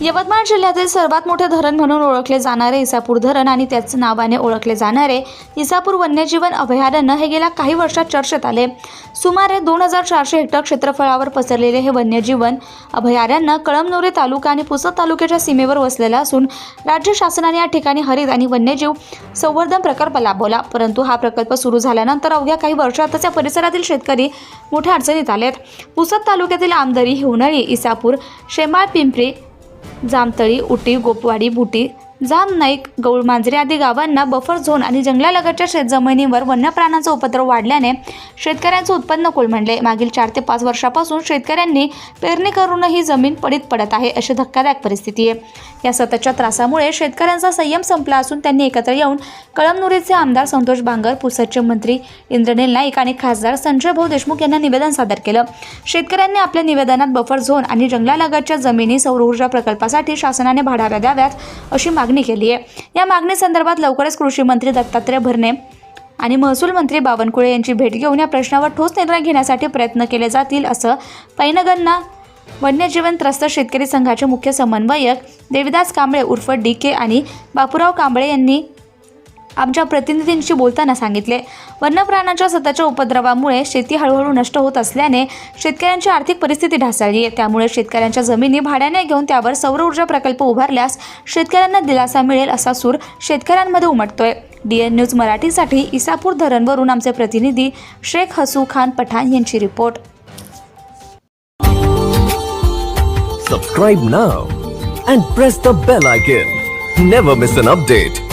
यवतमाळ जिल्ह्यातील सर्वात मोठे धरण म्हणून ओळखले जाणारे इसापूर धरण आणि त्याच नावाने ओळखले जाणारे इसापूर वन्यजीवन अभयारण्य हे गेल्या काही वर्षात चर्चेत आले. सुमारे दोन हजार चारशे हेक्टर क्षेत्रफळावर पसरलेले हे वन्यजीवन अभयारण्य कळमनुरी तालुका आणि पुसद तालुक्याच्या सीमेवर वसलेलं असून राज्य शासनाने या ठिकाणी हरित आणि वन्यजीव संवर्धन प्रकल्प लाभवला परंतु हा प्रकल्प सुरू झाल्यानंतर अवघ्या काही वर्षातच या परिसरातील शेतकरी मोठ्या अडचणीत आलेत. पुसद तालुक्यातील आमदरी हिवनळी इसापूर शेमाळ पिंपरी जामतळी उटी गोपवाडी बुटी जाम नाईक गौळ मांजरे आदी गावांना बफर झोन आणि जंगलालगतच्या शेतजमिनीवर वन्यप्राण्यांचा उपद्रव वाढल्याने शेतकऱ्यांचं उत्पन्न कोलमडले. मागील चार ते पाच वर्षापासून शेतकऱ्यांनी पेरणी करूनही जमीन पडीत पडत आहे अशी धक्कादायक परिस्थिती आहे. या सततच्या त्रासामुळे शेतकऱ्यांचा संयम संपला असून त्यांनी एकत्र येऊन कळमनुरीचे आमदार संतोष बांगर पुसदचे मंत्री इंद्रनील नाईक आणि खासदार संजय भाऊ देशमुख यांना निवेदन सादर केलं. शेतकऱ्यांनी आपल्या निवेदनात बफर झोन आणि जंगलालगतच्या जमिनी सौरऊर्जा प्रकल्पासाठी शासनाने भाडाव्या द्याव्यात अशी मागणी मागणी केली आहे. या मागणीसंदर्भात लवकरच कृषी मंत्री दत्तात्रय भरणे आणि महसूल मंत्री बावनकुळे यांची भेट घेऊन या प्रश्नावर ठोस निर्णय घेण्यासाठी प्रयत्न केले जातील असं पैनगंना वन्यजीवन त्रस्त शेतकरी संघाचे मुख्य समन्वयक देविदास कांबळे उर्फ डी के आणि बापूराव कांबळे यांनी आमच्या प्रतिनिधींशी बोलताना सांगितले वन्यप्राण्यांच्या सततच्या उपद्रवामुळे शेती हळूहळू नष्ट होत असल्याने शेतकऱ्यांची आर्थिक परिस्थिती ढासळली आहे त्यामुळे शेतकऱ्यांच्या जमिनी भाड्याने घेऊन त्यावर सौर ऊर्जा प्रकल्प उभारल्यास शेतकऱ्यांना दिलासा मिळेल असा सूर शेतकऱ्यांमध्ये उमटतोय डी एन न्यूज मराठीसाठी इसापूर धरणवरून आमचे प्रतिनिधी शेख हसू खान पठाण यांची report Subscribe now and press the bell icon. Never miss an update.